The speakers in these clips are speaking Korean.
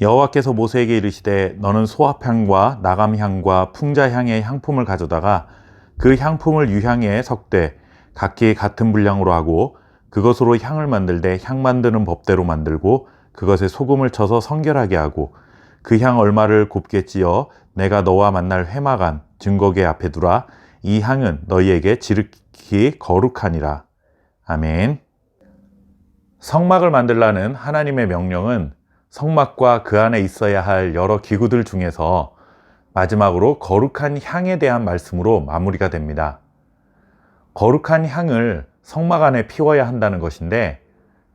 여호와께서 모세에게 이르시되 너는 소합향과 나감향과 풍자향의 향품을 가져다가 그 향품을 유향에 섞되 각기 같은 분량으로 하고 그것으로 향을 만들되 향 만드는 법대로 만들고 그것에 소금을 쳐서 성결하게 하고 그 향 얼마를 곱게 찌어 내가 너와 만날 회막안 증거계 앞에 두라 이 향은 너희에게 지극히 거룩하니라 아멘. 성막을 만들라는 하나님의 명령은 성막과 그 안에 있어야 할 여러 기구들 중에서 마지막으로 거룩한 향에 대한 말씀으로 마무리가 됩니다. 거룩한 향을 성막 안에 피워야 한다는 것인데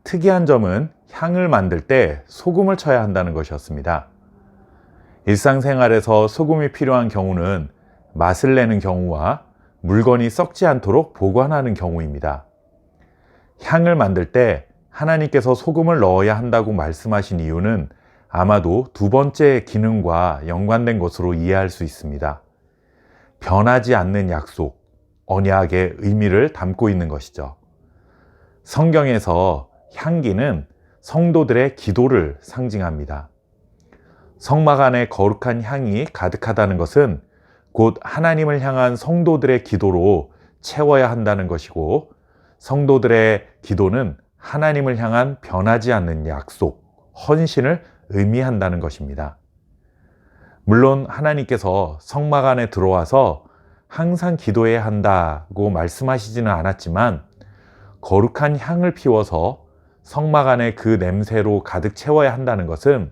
특이한 점은 향을 만들 때 소금을 쳐야 한다는 것이었습니다. 일상생활에서 소금이 필요한 경우는 맛을 내는 경우와 물건이 썩지 않도록 보관하는 경우입니다. 향을 만들 때 하나님께서 소금을 넣어야 한다고 말씀하신 이유는 아마도 두 번째 기능과 연관된 것으로 이해할 수 있습니다. 변하지 않는 약속, 언약의 의미를 담고 있는 것이죠. 성경에서 향기는 성도들의 기도를 상징합니다. 성막 안에 거룩한 향이 가득하다는 것은 곧 하나님을 향한 성도들의 기도로 채워야 한다는 것이고 성도들의 기도는 하나님을 향한 변하지 않는 약속, 헌신을 의미한다는 것입니다. 물론 하나님께서 성막 안에 들어와서 항상 기도해야 한다고 말씀하시지는 않았지만 거룩한 향을 피워서 성막 안에 그 냄새로 가득 채워야 한다는 것은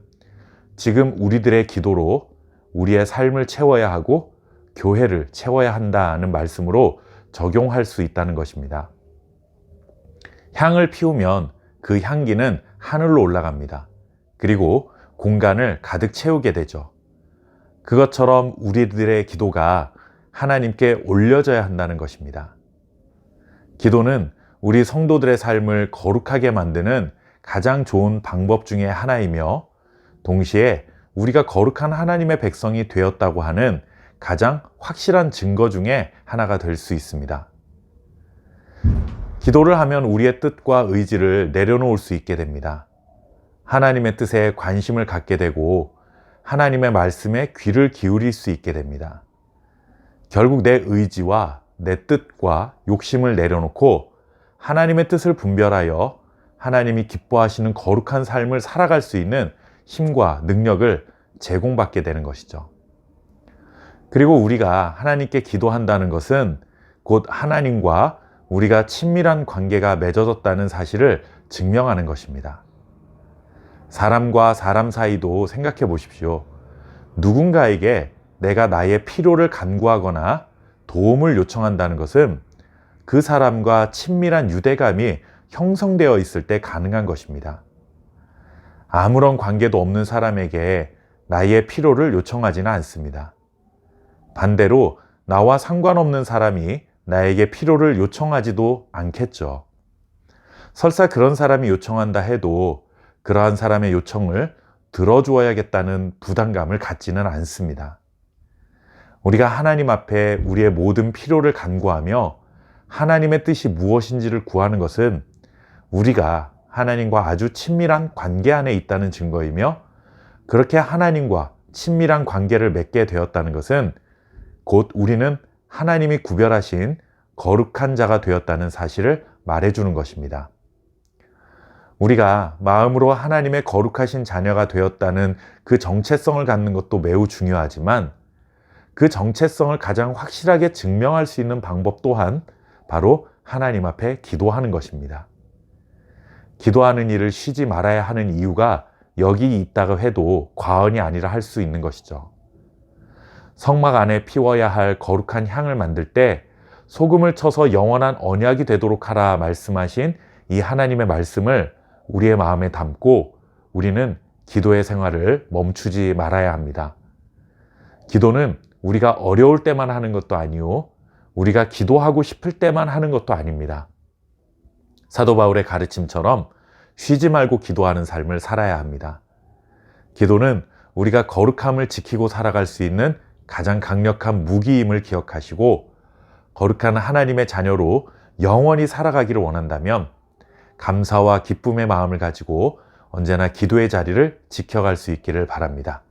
지금 우리들의 기도로 우리의 삶을 채워야 하고 교회를 채워야 한다는 말씀으로 적용할 수 있다는 것입니다. 향을 피우면 그 향기는 하늘로 올라갑니다. 그리고 공간을 가득 채우게 되죠. 그것처럼 우리들의 기도가 하나님께 올려져야 한다는 것입니다. 기도는 우리 성도들의 삶을 거룩하게 만드는 가장 좋은 방법 중에 하나이며 동시에 우리가 거룩한 하나님의 백성이 되었다고 하는 가장 확실한 증거 중에 하나가 될 수 있습니다. 기도를 하면 우리의 뜻과 의지를 내려놓을 수 있게 됩니다. 하나님의 뜻에 관심을 갖게 되고 하나님의 말씀에 귀를 기울일 수 있게 됩니다. 결국 내 의지와 내 뜻과 욕심을 내려놓고 하나님의 뜻을 분별하여 하나님이 기뻐하시는 거룩한 삶을 살아갈 수 있는 힘과 능력을 제공받게 되는 것이죠. 그리고 우리가 하나님께 기도한다는 것은 곧 하나님과 우리가 친밀한 관계가 맺어졌다는 사실을 증명하는 것입니다. 사람과 사람 사이도 생각해 보십시오. 누군가에게 내가 나의 필요를 간구하거나 도움을 요청한다는 것은 그 사람과 친밀한 유대감이 형성되어 있을 때 가능한 것입니다. 아무런 관계도 없는 사람에게 나의 필요를 요청하지는 않습니다. 반대로 나와 상관없는 사람이 나에게 필요를 요청하지도 않겠죠. 설사 그런 사람이 요청한다 해도 그러한 사람의 요청을 들어주어야겠다는 부담감을 갖지는 않습니다. 우리가 하나님 앞에 우리의 모든 필요를 간구하며 하나님의 뜻이 무엇인지를 구하는 것은 우리가 하나님과 아주 친밀한 관계 안에 있다는 증거이며 그렇게 하나님과 친밀한 관계를 맺게 되었다는 것은 곧 우리는 하나님이 구별하신 거룩한 자가 되었다는 사실을 말해주는 것입니다. 우리가 마음으로 하나님의 거룩하신 자녀가 되었다는 그 정체성을 갖는 것도 매우 중요하지만 그 정체성을 가장 확실하게 증명할 수 있는 방법 또한 바로 하나님 앞에 기도하는 것입니다. 기도하는 일을 쉬지 말아야 하는 이유가 여기 있다고 해도 과언이 아니라 할 수 있는 것이죠. 성막 안에 피워야 할 거룩한 향을 만들 때 소금을 쳐서 영원한 언약이 되도록 하라 말씀하신 이 하나님의 말씀을 우리의 마음에 담고 우리는 기도의 생활을 멈추지 말아야 합니다. 기도는 우리가 어려울 때만 하는 것도 아니요. 우리가 기도하고 싶을 때만 하는 것도 아닙니다. 사도 바울의 가르침처럼 쉬지 말고 기도하는 삶을 살아야 합니다. 기도는 우리가 거룩함을 지키고 살아갈 수 있는 가장 강력한 무기임을 기억하시고 거룩한 하나님의 자녀로 영원히 살아가기를 원한다면 감사와 기쁨의 마음을 가지고 언제나 기도의 자리를 지켜갈 수 있기를 바랍니다.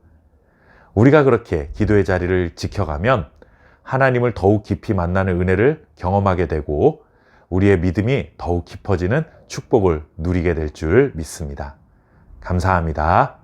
우리가 그렇게 기도의 자리를 지켜가면 하나님을 더욱 깊이 만나는 은혜를 경험하게 되고 우리의 믿음이 더욱 깊어지는 축복을 누리게 될 줄 믿습니다. 감사합니다.